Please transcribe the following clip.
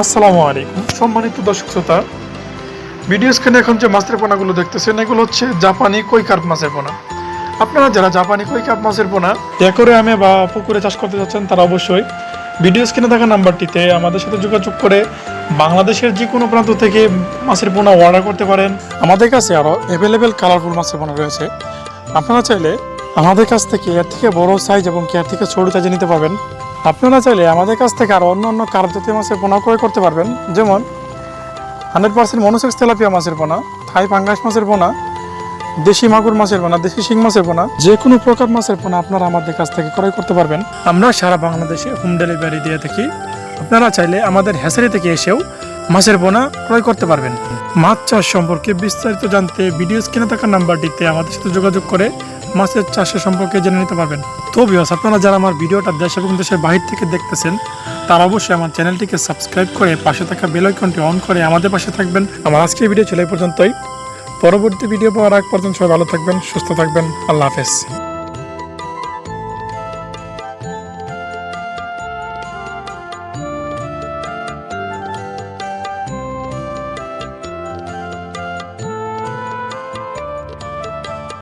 আসসালামু আলাইকুম। সম্মানিত দর্শক শ্রোতা, ভিডিও স্ক্রিনে এখন যে মাছের পোনাগুলো দেখতেছেন, এগুলো হচ্ছে জাপানি কই কার্প মাছের পোনা। আপনারা যারা জাপানি কই কার্প মাছের পোনা একরে আমে বা পুকুরে চাষ করতে যাচ্ছেন, তারা অবশ্যই ভিডিও স্ক্রিনে থাকা নাম্বারটিতে আমাদের সাথে যোগাযোগ করে বাংলাদেশের যে কোনো প্রান্ত থেকে মাছের পোনা অর্ডার করতে পারেন। আমাদের কাছে আরও অ্যাভেলেবেল কালারফুল মাছের পোনা রয়েছে। আপনারা চাইলে আমাদের কাছ থেকে এর থেকে বড় সাইজ এবং এর থেকে ছোট সাইজে নিতে পারবেন। আপনারা চাইলে আমাদের কাছ থেকে আরও অন্য অন্য কার্প জাতীয় মাছের পোনা ক্রয় করতে পারবেন। যেমন হান্ড্রেড পার্সেন্ট মনোসেক্স তেলাপিয়া মাছের পোনা, থাই পাঙ্গাস মাছের পোনা, দেশি মাগুর মাছের পোনা, দেশি শিং মাছের পোনা, যে কোনো প্রকার মাছের পোনা আপনারা আমাদের কাছ থেকে ক্রয় করতে পারবেন। আমরা সারা বাংলাদেশে হোম ডেলিভারি দিয়ে থাকি। আপনারা চাইলে আমাদের হ্যাসারি থেকে এসেও মাছের পোনা ক্রয় করতে পারবেন। মাছ চাষ সম্পর্কে বিস্তারিত জানতে ভিডিও স্ক্রিনে থাকা নাম্বারটিতে আমাদের সাথে যোগাযোগ করে মাছের চাষের সম্পর্কে জেনে নিতে পারবেন। তো আপনারা যারা আমার ভিডিওটা দেশ এবং দেশের বাহির থেকে দেখতেছেন, তারা অবশ্যই আমার চ্যানেলটিকে সাবস্ক্রাইব করে পাশে থাকা বেল আইকনটি অন করে আমাদের পাশে থাকবেন। আমার আজকের ভিডিও ছিল এই পর্যন্তই। পরবর্তী ভিডিও পাওয়ার আগ পর্যন্ত সবাই ভালো থাকবেন, সুস্থ থাকবেন। আল্লাহ হাফেজ।